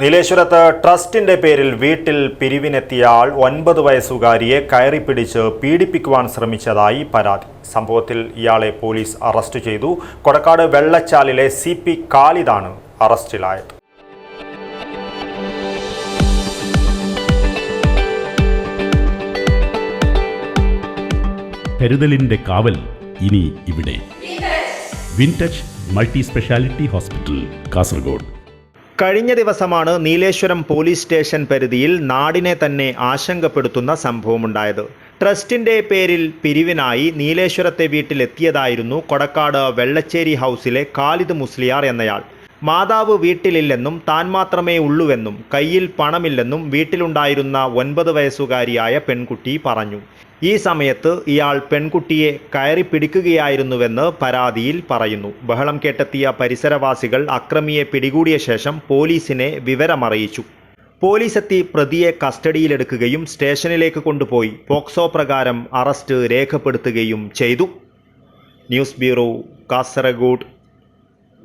നീലേശ്വരത്ത് ട്രസ്റ്റിന്റെ പേരിൽ വീട്ടിൽ പിരിവിനെത്തിയ ആൾ ഒൻപത് വയസ്സുകാരിയെ കയറിപ്പിടിച്ച് പീഡിപ്പിക്കുവാൻ ശ്രമിച്ചതായി പരാതി. സംഭവത്തിൽ ഇയാളെ പോലീസ് അറസ്റ്റ് ചെയ്തു. കൊടക്കാട് വെള്ളച്ചാലിലെ സി പി കാലിദാണ് അറസ്റ്റിലായത്. കരുതലിന്റെ കാവൽ ഇനി ഇവിടെ. Wintouch multi speciality hospital Kasaragod. കഴിഞ്ഞ ദിവസമാണ് നീലേശ്വരം പോലീസ് സ്റ്റേഷൻ പരിധിയിൽ നാടിനെ തന്നെ ആശങ്കപ്പെടുത്തുന്ന സംഭവമുണ്ടായത്. ട്രസ്റ്റിന്റെ പേരിൽ പിരിവിനായി നീലേശ്വരത്തെ വീട്ടിലെത്തിയതായിരുന്നു കൊടക്കാട് വെള്ളച്ചേരി ഹൗസിലെ ഖാലിദ് മുസ്ലിയാർ എന്നയാൾ. മാതാവ് വീട്ടിലില്ലെന്നും താൻ മാത്രമേ ഉള്ളൂവെന്നും കയ്യിൽ പണമില്ലെന്നും വീട്ടിലുണ്ടായിരുന്ന ഒൻപത് വയസ്സുകാരിയായ പെൺകുട്ടി പറഞ്ഞു. ഈ സമയത്ത് ഇയാൾ പെൺകുട്ടിയെ കയറി പിടിക്കുകയായിരുന്നുവെന്ന് പരാതിയിൽ പറയുന്നു. ബഹളം കേട്ടെത്തിയ പരിസരവാസികൾ അക്രമിയെ പിടികൂടിയ ശേഷം പോലീസിനെ വിവരമറിയിച്ചു. പോലീസെത്തി പ്രതിയെ കസ്റ്റഡിയിലെടുക്കുകയും സ്റ്റേഷനിലേക്ക് കൊണ്ടുപോയി. പോക്സോ പ്രകാരം അറസ്റ്റ് രേഖപ്പെടുത്തുകയും ചെയ്തു. News bureau Kasaragod.